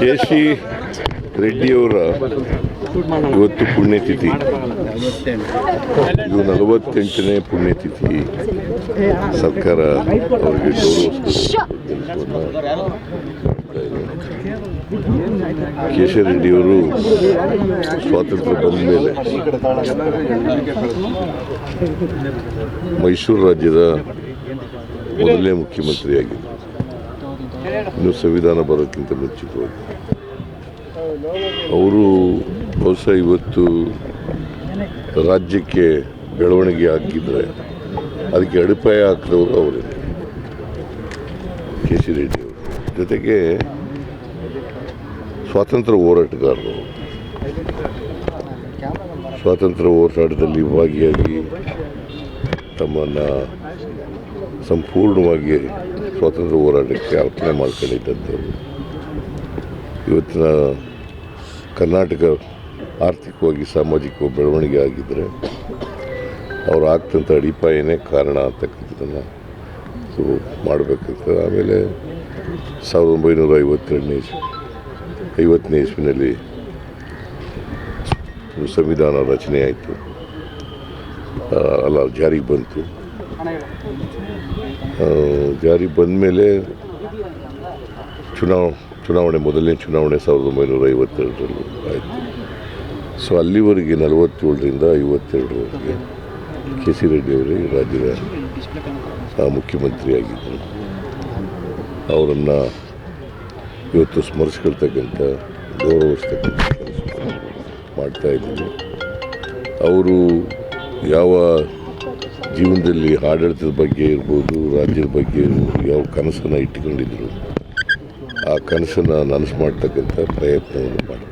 K ರೆಡ್ಡಿಯವರ ಇವತ್ತು ಪುಣ್ಯತಿಥಿ. ಇದು ನಲವತ್ತೆಂಟನೇ ಪುಣ್ಯತಿಥಿ. ಸರ್ಕಾರ ಅವರಿಗೆ ಸಿ ರೆಡ್ಡಿಯವರು ಸ್ವಾತಂತ್ರ್ಯ ಬಂದ ಮೇಲೆ ಮೈಸೂರು ರಾಜ್ಯದ ಮೊದಲನೇ ಮುಖ್ಯಮಂತ್ರಿಯಾಗಿದ್ದರು. ಇನ್ನು ಸಂವಿಧಾನ ಬರೋಕ್ಕಿಂತ ಮುಂಚಿತವಾಗಿ ಅವರು ಬಹುಶಃ ಇವತ್ತು ರಾಜ್ಯಕ್ಕೆ ಬೆಳವಣಿಗೆ ಆಗಿದ್ದರೆ ಅದಕ್ಕೆ ಅಡಿಪಾಯ ಹಾಕಿದವರು ಅವರೇ. ಕೆ ಸಿ ರೆಡ್ಡಿ ಅವರು. ಜೊತೆಗೆ ಸ್ವಾತಂತ್ರ್ಯ ಹೋರಾಟಗಾರರು. ಸ್ವಾತಂತ್ರ್ಯ ಹೋರಾಟದಲ್ಲಿ ಭಾಗಿಯಾಗಿ ತಮ್ಮನ್ನು ಸಂಪೂರ್ಣವಾಗಿ ಸ್ವಾತಂತ್ರ್ಯ ಹೋರಾಟಕ್ಕೆ ಅರ್ಪಣೆ ಮಾಡ್ಕೊಂಡಿದ್ದಂಥವ್ರು ಇವತ್ತಿನ ಕರ್ನಾಟಕ ಆರ್ಥಿಕವಾಗಿ ಸಾಮಾಜಿಕವಾಗಿ ಬೆಳವಣಿಗೆ ಆಗಿದ್ದರೆ ಅವ್ರು ಆಗ್ತಂಥ ಅಡಿಪಾಯನೇ ಕಾರಣ ಅಂತಕ್ಕಂಥದ್ದನ್ನು ಸೊ ಮಾಡಬೇಕಂತ ಆಮೇಲೆ ಸಾವಿರದ ಒಂಬೈನೂರ ಐವತ್ತೆರಡನೇ ಇಸ್ವಿ ಐವತ್ತನೇ ಇಸ್ವಿನಲ್ಲಿ ಸಂವಿಧಾನ ರಚನೆ ಆಯಿತು. ಅಲ್ಲ ಜಾರಿಗೆ ಬಂತು. ಆ, ಜಾರಿಗೆ ಬಂದ ಮೇಲೆ ಚುನಾವ ಚುನಾವಣೆ ಮೊದಲನೇ ಚುನಾವಣೆ ಸಾವಿರದ ಒಂಬೈನೂರ ಐವತ್ತೆರಡರಲ್ಲಿ ಆಯಿತು. ಸೊ ಅಲ್ಲಿವರೆಗೆ ನಲವತ್ತೇಳರಿಂದ ಐವತ್ತೆರಡರವರೆಗೆ ಕೆ ಸಿ ರೆಡ್ಡಿ ಅವರೇ ರಾಜ್ಯದ ಮುಖ್ಯಮಂತ್ರಿಯಾಗಿದ್ದರು. ಅವರನ್ನು ಇವತ್ತು ಸ್ಮರಿಸ್ಕೊಳ್ತಕ್ಕಂಥ ಗೌರವಿಸ್ತಕ್ಕಂಥ ಕೆಲಸ ಮಾಡ್ತಾ ಇದ್ದೀನಿ ಅವರು ಯಾವ ಜೀವನದಲ್ಲಿ ಆಡಳಿತದ ಬಗ್ಗೆ ಇರ್ಬೋದು, ರಾಜ್ಯದ ಬಗ್ಗೆ ಯಾವ ಕನಸನ್ನು ಇಟ್ಟುಕೊಂಡಿದ್ರು, ಆ ಕನಸನ್ನು ನನಸು ಮಾಡ್ತಕ್ಕಂಥ ಪ್ರಯತ್ನವನ್ನು ಮಾಡ್ತಾರೆ.